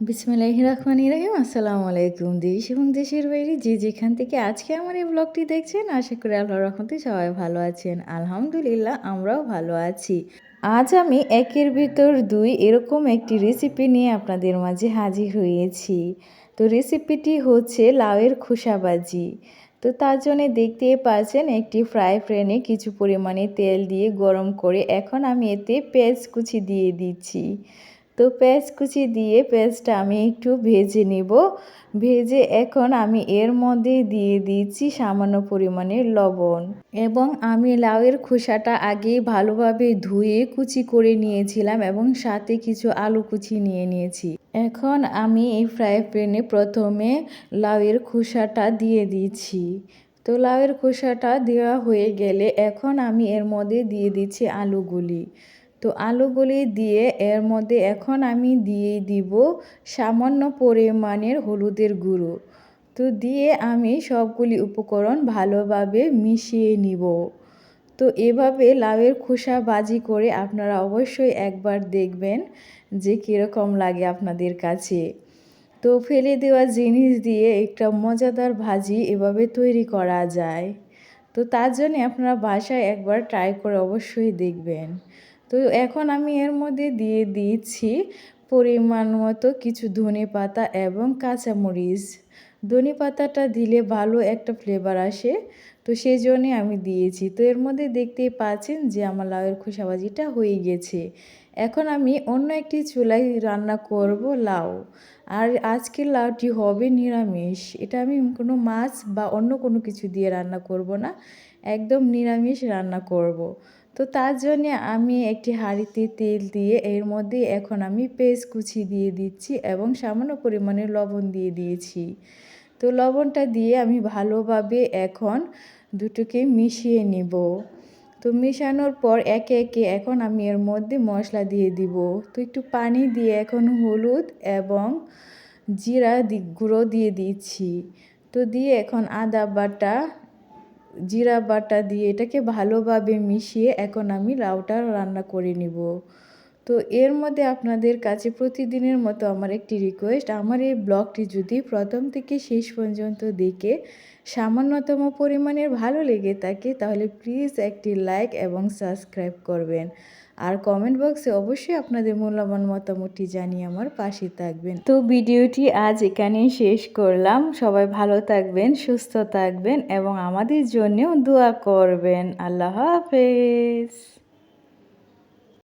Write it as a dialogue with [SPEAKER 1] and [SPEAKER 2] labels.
[SPEAKER 1] বিসমিল্লাহির রহমানির রহিম আসসালামু আলাইকুম দেশ এবং দেশের বাইরে যে যেখান থেকে আজকে আমার এই ব্লগটি দেখছেন, আশা করি আল্লাহর রহমতে সবাই ভালো আছেন। আলহামদুলিল্লাহ, আমরাও ভালো আছি। আজ আমি একের ভিতর দুই এরকম একটি রেসিপি নিয়ে আপনাদের মাঝে হাজির হয়েছি। তো রেসিপিটি হচ্ছে লাউয়ের খোসাবাজি। তো তার জন্য দেখতে পাচ্ছেন, একটি ফ্রাই প্যানে কিছু পরিমাণে তেল দিয়ে গরম করে এখন আমি এতে পেঁয়াজ কুচি দিয়ে দিচ্ছি। তো পেঁয়াজ কুচি দিয়ে পেঁয়াজটা আমি একটু ভেজে নেব। ভেজে এখন আমি এর মধ্যে দিয়ে দিচ্ছি সামান্য পরিমাণে লবণ এবং আমি লাউয়ের খোসাটা আগে ভালোভাবে ধুয়ে কুচি করে নিয়েছিলাম এবং সাথে কিছু আলু কুচি নিয়ে নিয়েছি। এখন আমি এই ফ্রাই প্যানে প্রথমে লাউয়ের খোসাটা দিয়ে দিচ্ছি। তো লাউয়ের খোসাটা দেওয়া হয়ে গেলে এখন আমি এর মধ্যে দিয়ে দিচ্ছি আলুগুলি। তো আলুগুলি দিয়ে এর মধ্যে এখন আমি দিয়ে দিব সামান্য পরিমাণের হলুদের গুঁড়ো। তো দিয়ে আমি সবগুলি উপকরণ ভালোভাবে মিশিয়ে নিব। তো এভাবে লাউয়ের খোসা বাজি করে আপনারা অবশ্যই একবার দেখবেন যে কীরকম লাগে আপনাদের কাছে। তো ফেলে দেওয়া জিনিস দিয়ে একটা মজাদার ভাজি এভাবে তৈরি করা যায়। তো তার জন্যে আপনারা বাসায় একবার ট্রাই করে অবশ্যই দেখবেন। তো এখন আমি এর মধ্যে দিয়ে দিয়েছি পরিমাণ মতো কিছু ধনে পাতা এবং কাঁচামরিচ। ধনে পাতাটা দিলে ভালো একটা ফ্লেভার আসে, তো সেই জন্যে আমি দিয়েছি। তো এর মধ্যে দেখতেই পাচ্ছেন যে আমার লাউয়ের খোসাবাজিটা হয়ে গেছে। এখন আমি অন্য একটি চুলায় রান্না করব লাউ। আর আজকের লাউটি হবে নিরামিষ। এটা আমি কোনো মাছ বা অন্য কোনো কিছু দিয়ে রান্না করব না, একদম নিরামিষ রান্না করব। তো তার জন্যে আমি একটি হাঁড়িতে তেল দিয়ে এর মধ্যে এখন আমি পেস্ট কুচি দিয়ে দিচ্ছি এবং সামান্য পরিমাণে লবণ দিয়ে দিয়েছি। তো লবণটা দিয়ে আমি ভালোভাবে এখন দুটোকে মিশিয়ে নিব। তো মেশানোর পর একে একে এখন আমি এর মধ্যে মশলা দিয়ে দিব। তো একটু পানি দিয়ে এখন হলুদ এবং জিরা গুঁড়ো দিয়ে দিচ্ছি। তো দিয়ে এখন আদা বাটা জিরা বাটা দিয়ে এটাকে ভালোভাবে মিশিয়ে এখন আমি লাউটা রান্না করে নিব। তো এর মধ্যে আপনাদের কাছে প্রতিদিনের মতো আমার একটি রিকোয়েস্ট আমার এই ব্লগটি যদি প্রথম থেকে শেষ পর্যন্ত দেখে সামান্যতম পরিমাণের ভালো লেগে থাকে, তাহলে প্লিজ একটি লাইক এবং সাবস্ক্রাইব করবেন। আর কমেন্ট বক্সে অবশ্যই আপনাদের মূল্যবান মতামতটি জানিয়ে আমার পাশে থাকবেন। তো ভিডিওটি আজ এখানেই শেষ করলাম। সবাই ভালো থাকবেন, সুস্থ থাকবেন এবং আমাদের জন্যও দোয়া করবেন। আল্লাহ হাফেজ।